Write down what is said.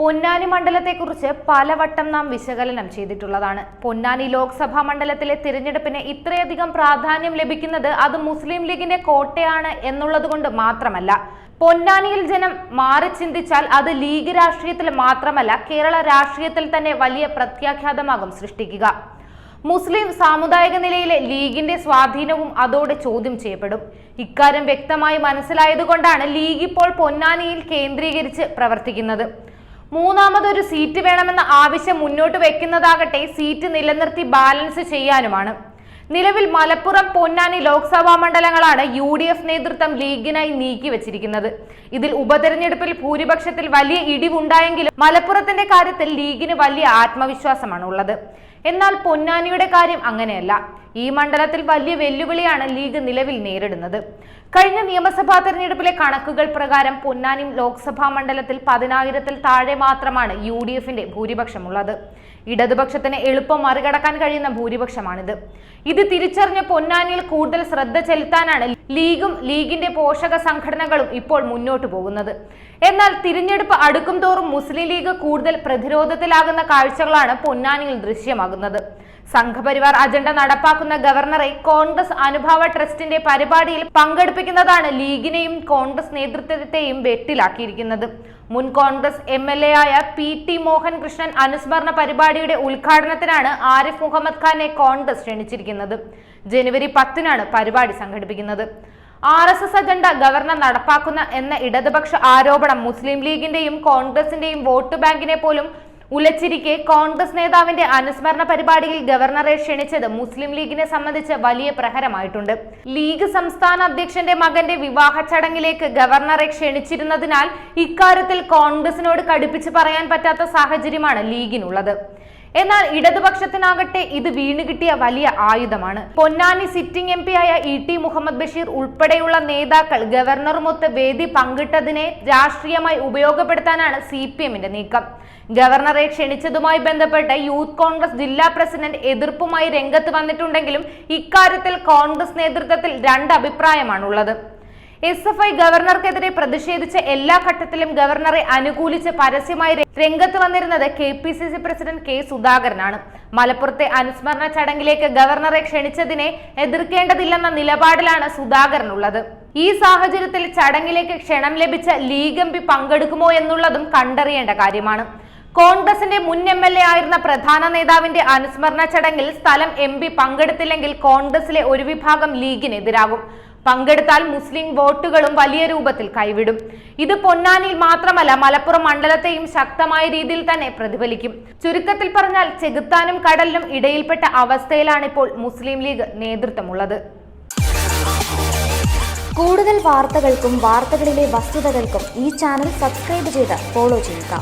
പൊന്നാനി മണ്ഡലത്തെക്കുറിച്ച് പലവട്ടം നാം വിശകലനം ചെയ്തിട്ടുള്ളതാണ്. പൊന്നാനി ലോക്സഭാ മണ്ഡലത്തിലെ തിരഞ്ഞെടുപ്പിന് ഇത്രയധികം പ്രാധാന്യം ലഭിക്കുന്നത് അത് മുസ്ലിം ലീഗിന്റെ കോട്ടയാണ് എന്നുള്ളതുകൊണ്ട് മാത്രമല്ല. പൊന്നാനിയിൽ ജനം മാറി ചിന്തിച്ചാൽ അത് ലീഗ് രാഷ്ട്രീയത്തിൽ മാത്രമല്ല കേരള രാഷ്ട്രീയത്തിൽ തന്നെ വലിയ പ്രത്യാഘാതമാകും സൃഷ്ടിക്കുക. മുസ്ലിം സാമുദായിക നിലയിലെ ലീഗിന്റെ സ്വാധീനവും അതോടെ ചോദ്യം ചെയ്യപ്പെടും. ഇക്കാര്യം വ്യക്തമായി മനസ്സിലായതുകൊണ്ടാണ് ലീഗ് ഇപ്പോൾ പൊന്നാനിയിൽ കേന്ദ്രീകരിച്ച് പ്രവർത്തിക്കുന്നത്. മൂന്നാമതൊരു സീറ്റ് വേണമെന്ന ആവശ്യം മുന്നോട്ട് വെക്കുന്നതാകട്ടെ സീറ്റ് നിലനിർത്തി ബാലൻസ് ചെയ്യാനുമാണ്. നിലവിൽ മലപ്പുറം പൊന്നാനി ലോക്സഭാ മണ്ഡലങ്ങളാണ് യു ഡി എഫ് നേതൃത്വം ലീഗിനായി നീക്കിവച്ചിരിക്കുന്നത്. ഇതിൽ ഉപതെരഞ്ഞെടുപ്പിൽ ഭൂരിപക്ഷത്തിൽ വലിയ ഇടിവുണ്ടായെങ്കിലും മലപ്പുറത്തിന്റെ കാര്യത്തിൽ ലീഗിന് വലിയ ആത്മവിശ്വാസമാണ് ഉള്ളത് എന്നാൽ പൊന്നാനിയുടെ കാര്യം അങ്ങനെയല്ല. ഈ മണ്ഡലത്തിൽ വലിയ വെല്ലുവിളിയാണ് ലീഗ് നിലവിൽ നേരിടുന്നത്. കഴിഞ്ഞ നിയമസഭാ തെരഞ്ഞെടുപ്പിലെ കണക്കുകൾ പ്രകാരം പൊന്നാനി ലോക്സഭാ മണ്ഡലത്തിൽ പതിനായിരത്തിൽ താഴെ മാത്രമാണ് യു ഡി എഫിന്റെ ഭൂരിപക്ഷമുള്ളത്. ഇടതുപക്ഷത്തിന് എളുപ്പം മറികടക്കാൻ കഴിയുന്ന ഭൂരിപക്ഷമാണിത്. ഇത് തിരിച്ചറിഞ്ഞ് പൊന്നാനിയിൽ കൂടുതൽ ശ്രദ്ധ ചെലുത്താനാണ് ലീഗും ലീഗിന്റെ പോഷക സംഘടനകളും ഇപ്പോൾ മുന്നോട്ട് പോകുന്നത്. എന്നാൽ തിരഞ്ഞെടുപ്പ് അടുക്കും തോറും മുസ്ലിം ലീഗ് കൂടുതൽ പ്രതിരോധത്തിലാകുന്ന കാഴ്ചകളാണ് പൊന്നാനിയിൽ ദൃശ്യമാകുന്നത്. സംഘപരിവാർ അജണ്ട നടപ്പാക്കുന്ന ഗവർണറെ കോൺഗ്രസ് അനുഭാവ ട്രസ്റ്റിന്റെ പരിപാടിയിൽ പങ്കെടുപ്പിക്കുന്നതാണ് ലീഗിനെയും കോൺഗ്രസ് നേതൃത്വത്തെയും വെട്ടിലാക്കിയിരിക്കുന്നത്. മുൻ കോൺഗ്രസ് എം എൽ എ ആയ പി ടി മോഹൻ കൃഷ്ണൻ അനുസ്മരണ പരിപാടിയുടെ ഉദ്ഘാടനത്തിനാണ് ആരിഫ് മുഹമ്മദ് ഖാനെ കോൺഗ്രസ് ക്ഷണിച്ചിരിക്കുന്നത്. ജനുവരി പത്തിനാണ് പരിപാടി സംഘടിപ്പിക്കുന്നത്. R S S agenda governor നടപ്പാക്കുന്ന എന്ന ഇടതുപക്ഷ ആരോപണം മുസ്ലിം ലീഗിന്റെയും കോൺഗ്രസിന്റെയും വോട്ട് ബാങ്കിനെ പോലും ഉലച്ചിരിക്കെ കോൺഗ്രസ് നേതാവിന്റെ അനുസ്മരണ പരിപാടിയിൽ ഗവർണറെ ക്ഷണിച്ചത് മുസ്ലിം ലീഗിനെ സംബന്ധിച്ച് വലിയ പ്രഹരമായിട്ടുണ്ട്. ലീഗ് സംസ്ഥാന അധ്യക്ഷന്റെ മകന്റെ വിവാഹ ചടങ്ങിലേക്ക് ഗവർണറെ ക്ഷണിച്ചിരുന്നതിനാൽ ഇക്കാര്യത്തിൽ കോൺഗ്രസിനോട് കടുപ്പിച്ച് പറയാൻ പറ്റാത്ത സാഹചര്യമാണ് ലീഗിനുള്ളത്. എന്നാൽ ഇടതുപക്ഷത്തിനാകട്ടെ ഇത് വീണ് കിട്ടിയ വലിയ ആയുധമാണ്. പൊന്നാനി സിറ്റിംഗ് എം ആയ ഇ ടി മുഹമ്മദ് ബഷീർ ഉൾപ്പെടെയുള്ള നേതാക്കൾ ഗവർണറുമൊത്ത് വേദി പങ്കിട്ടതിനെ രാഷ്ട്രീയമായി ഉപയോഗപ്പെടുത്താനാണ് സി പി എമ്മിന്റെ നീക്കം. ഗവർണറെ ക്ഷണിച്ചതുമായി ബന്ധപ്പെട്ട് യൂത്ത് കോൺഗ്രസ് ജില്ലാ പ്രസിഡന്റ് എതിർപ്പുമായി രംഗത്ത് വന്നിട്ടുണ്ടെങ്കിലും ഇക്കാര്യത്തിൽ കോൺഗ്രസ് നേതൃത്വത്തിൽ രണ്ട് അഭിപ്രായമാണുള്ളത്. എസ് എഫ് ഐ ഗവർണർക്കെതിരെ പ്രതിഷേധിച്ച എല്ലാ ഘട്ടത്തിലും ഗവർണറെ അനുകൂലിച്ച് പരസ്യമായി രംഗത്ത് വന്നിരുന്നത് K P C C president K സുധാകരനാണ്. മലപ്പുറത്തെ അനുസ്മരണ ചടങ്ങിലേക്ക് ഗവർണറെ ക്ഷണിച്ചതിനെ എതിർക്കേണ്ടതില്ലെന്ന നിലപാടിലാണ് സുധാകരൻ ഉള്ളത് ഈ സാഹചര്യത്തിൽ ചടങ്ങിലേക്ക് ക്ഷണം ലഭിച്ച ലീഗ് എം പി പങ്കെടുക്കുമോ എന്നുള്ളതും കണ്ടറിയേണ്ട കാര്യമാണ്. കോൺഗ്രസിന്റെ മുൻ എം എൽ എ ആയിരുന്ന പ്രധാന നേതാവിന്റെ അനുസ്മരണ ചടങ്ങിൽ സ്ഥലം എം പി പങ്കെടുത്തില്ലെങ്കിൽ കോൺഗ്രസിലെ ഒരു വിഭാഗം ലീഗിനെതിരാകും. പങ്കെടുത്താൽ മുസ്ലിം വോട്ടുകളും വലിയ രൂപത്തിൽ കൈവിടും. ഇത് പൊന്നാനിയിൽ മാത്രമല്ല മലപ്പുറം മണ്ഡലത്തെയും ശക്തമായ രീതിയിൽ തന്നെ പ്രതിഫലിക്കും. ചുരുക്കത്തിൽ പറഞ്ഞാൽ ചെകുത്താനും കടലിനും ഇടയിൽപ്പെട്ട അവസ്ഥയിലാണ് ഇപ്പോൾ മുസ്ലിം ലീഗ് നേതൃത്വമുള്ളത്. കൂടുതൽ വാർത്തകൾക്കും വാർത്തകളിലെ വസ്തുതകൾക്കും ഈ ചാനൽ സബ്സ്ക്രൈബ് ചെയ്ത് ഫോളോ ചെയ്യുക.